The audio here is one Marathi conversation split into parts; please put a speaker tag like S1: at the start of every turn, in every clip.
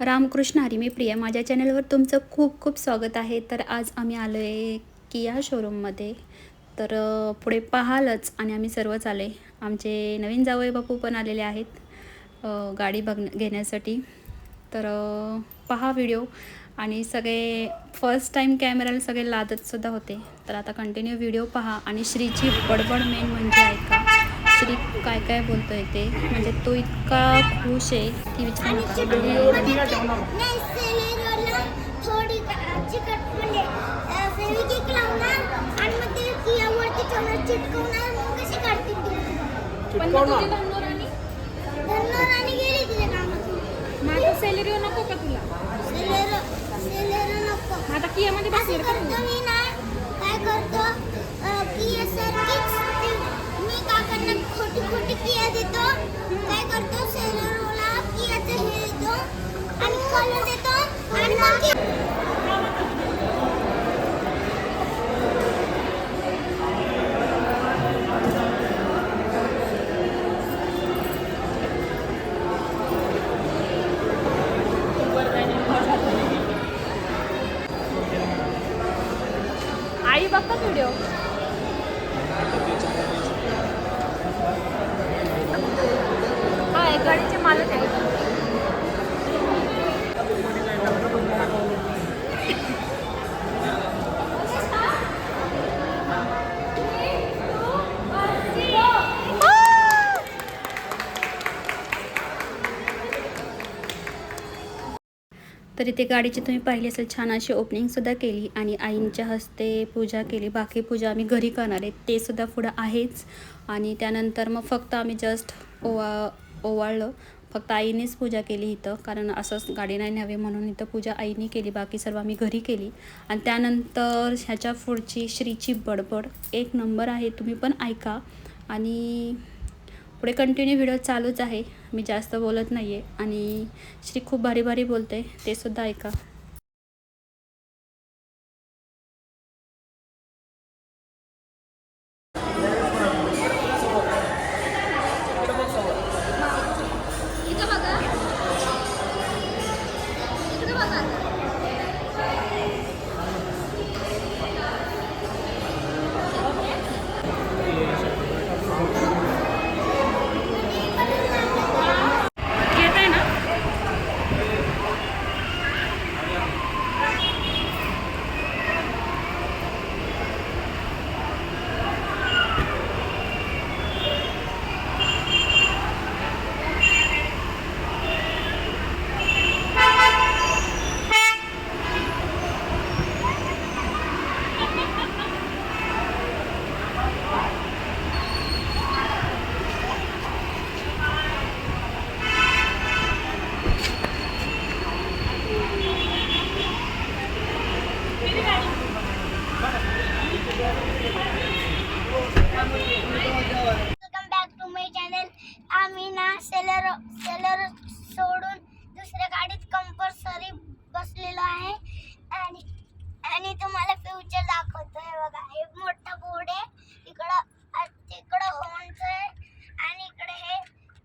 S1: रामकृष्ण हरी मी प्रिया माझ्या चॅनलवर तुमचं खूप खूप स्वागत आहे. तर आज आम्ही आलो आहे किया शोरूममध्ये तर पुढे पाहालच आणि आम्ही सर्वच आले आमचे नवीन जावई बापू पण आलेले आहेत गाडी बघ घेण्यासाठी. तर पहा व्हिडिओ आणि सगळे फर्स्ट टाईम कॅमेराला सगळे लादतसुद्धा होते. तर आता कंटिन्यू व्हिडिओ पहा. आणि श्रीची बडबड मेन म्हणजे ऐका. श्री काय काय बोलतोय ते म्हणजे तो इतका खुश आहे की विचारू
S2: माझा सॅलरी नको का तुला? आता कियामध्ये बसणार
S3: काय करतो? खोटी किया देतो? काय करतो? हे देतो. आणि कलर देतो. आणि मग
S2: आई बाप्पा व्हिडिओ हा गाडीचे मालक आहे
S1: तर इथे गाडीची तुम्ही पाहिली असेल छान अशी ओपनिंगसुद्धा केली आणि आईंच्या हस्ते पूजा केली. बाकी पूजा आम्ही घरी करणार आहे. तेसुद्धा पुढं आहेच. आणि त्यानंतर मग फक्त आम्ही जस्ट ओवा ओवाळलं. फक्त आईनेच पूजा केली इथं कारण असंच गाडी नाही न्यावी म्हणून इथं पूजा आईने केली बाकी सर्व आम्ही घरी केली. आणि त्यानंतर ह्याच्या पुढची श्रीची बडबड एक नंबर आहे तुम्ही पण ऐका. आणि पुढे कंटिन्यू व्हिडिओ चालूच आहे मी जास्त बोलत नाही आहे आणि श्री खूप भारी भारी बोलते ते सुद्धा ऐका
S2: येत आहे ना
S3: welcome back to my channel आम्ही ना सेलर सेलर सोडून दुसऱ्या गाडीत कंपल्सरी बसलेलो आहे. आणि आणि तुम्हाला फ्युचर दाखवतोय बघा. हे मोठा बोर्ड आहे इकडं अ, तिकडं हॉर्नचं आहे आणि इकडे हे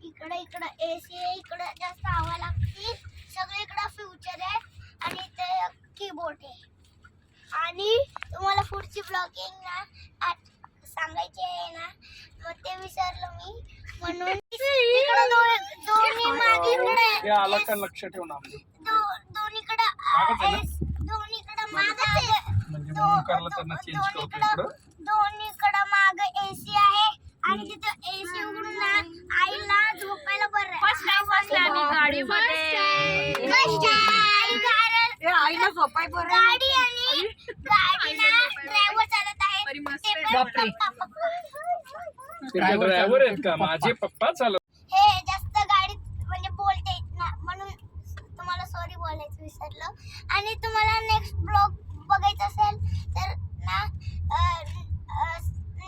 S3: इकडं इकडं ए सी आहे इकडं जास्त हवा लागते सगळीकडं फ्युचर आहे आणि ते कीबोर्ड आहे आणि तुम्हाला पुढची ब्लॉगिंग ना आठ सांगायची आहे ना मग ते विसरलो मी म्हणून इकडं दो- दोन्ही मागे
S4: हे आलं का
S3: इकडे
S4: लक्ष मागच आहे ना?
S3: माग
S4: म्हणजे त्यांना चेंज करतो इकडं.
S3: माग एसी आहे आणि तिथं एसी उघडून ना आईला झोपायला बरं
S2: फर्स्ट टाइम बसले आम्ही गाडीमध्ये.
S3: आईला झोपाय बरं गाडी आणि गाडी ना ड्रायव्हर चालत आहे.
S2: तरी मस्त
S3: ते
S2: आहे.
S3: पण
S4: बापरे.
S3: पप्पा- पप्पा.
S4: ड्रायव्हर आहेत का? माझे पप्पा चालव
S3: हे जास्त ना म्हणून तुम्हाला सॉरी बोलायचं विसरलं. आणि तुम्हाला नेक्स्ट ब्लॉग बघायचा असेल तर ना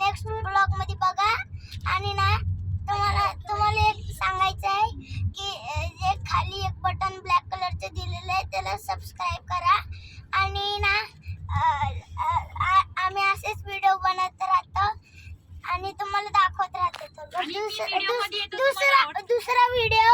S3: नेक्स्ट ब्लॉगमध्ये बघा. आणि ना तुम्हाला तुम्हाला एक सांगायचं आहे की जे खाली एक बटन ब्लॅक कलरचं दिलेलं आहे त्याला सबस्क्राईब करा. आणि ना आम्ही असेच व्हिडिओ बनत राहतो. आणि तुम्हाला दाखवत राहते दुसरा दुसरा व्हिडिओ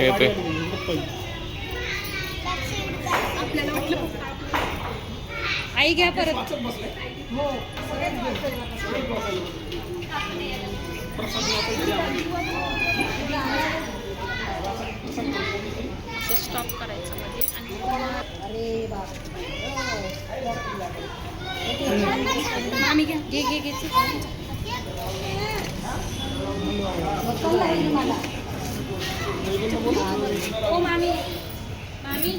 S5: येते.
S2: आई घ्या परत. स्टॉप करायचं मध्ये आणि मामी घ्या. घे घे घे. ओ मामी मामी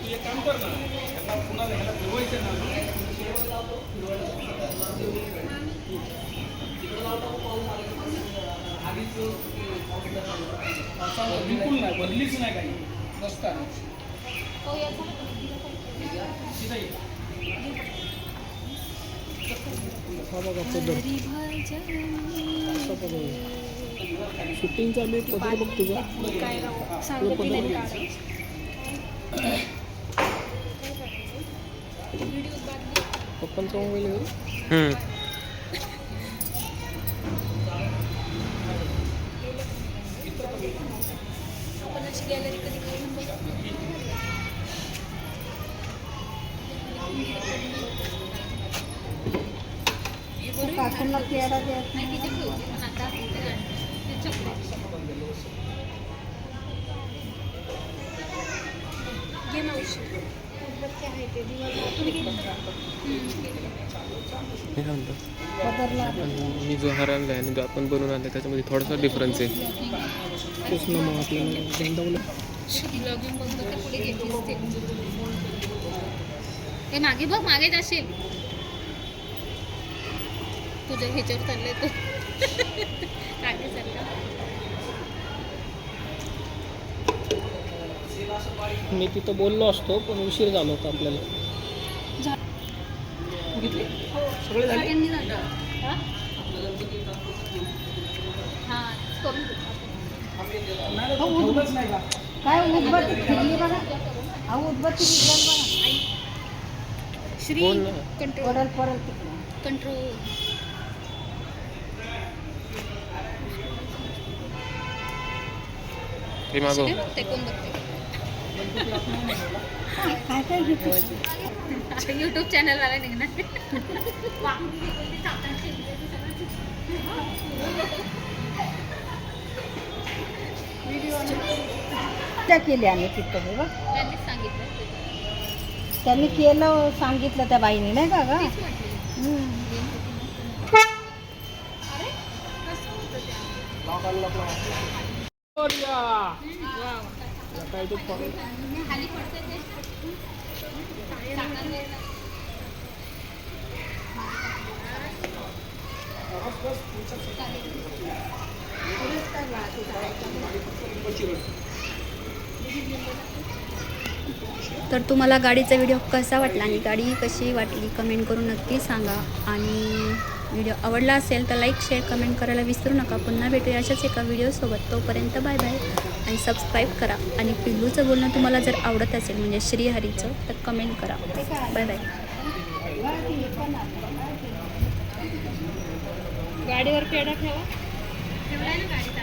S4: बिलकुल नाही बदलीच नाही काही नसताना
S5: शूटिंग चालू आहे. पदर बघ? तुझा पप्पांचा मोबाईल आहे हे म्हणतो मी जो हार आणलाय आणि जो आपण बनवून आणलाय त्याच्यामध्ये थोडासा डिफरन्स आहे. तेच ना मग आपल्याला ते
S2: हे मागे बघ मागे जाशील. तुझ्या ह्याच्यावर चाललंय तो. कागे चालला.
S5: मी तिथं बोललो असतो पण उशीर झाला होता आपल्याला.
S2: हा? श्री. कंट्रोल ते कोण बघते युट्यूब चॅनल वाला निघणार.
S6: त्या केल्या आम्ही तिथं बघा.
S2: त्यांनीच सांगितलं.
S6: त्यांनी केलं सांगितलं त्या बाईने नाही का ग?
S1: तर तुम्हाला गाडीचा व्हिडिओ कसा वाटला आणि गाडी कशी वाटली कमेंट करून नक्की सांगा. आणि व्हिडिओ आवडला असेल तर लाईक शेअर कमेंट करायला विसरू नका. पुन्हा भेटूया अशाच एका व्हिडिओसोबत तोपर्यंत बाय बाय आणि सबस्क्राईब करा. आणि पिल्लूचं बोलणं तुम्हाला जर आवडत असेल म्हणजे श्रीहरीचं तर कमेंट करा. बाय बाय
S2: गाडीवर पेढा ठेवा. ठेवलाय ना गाडीत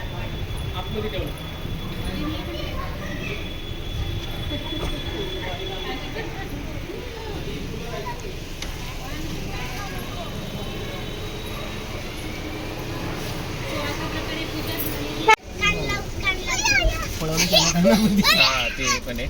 S5: ตีคนนี้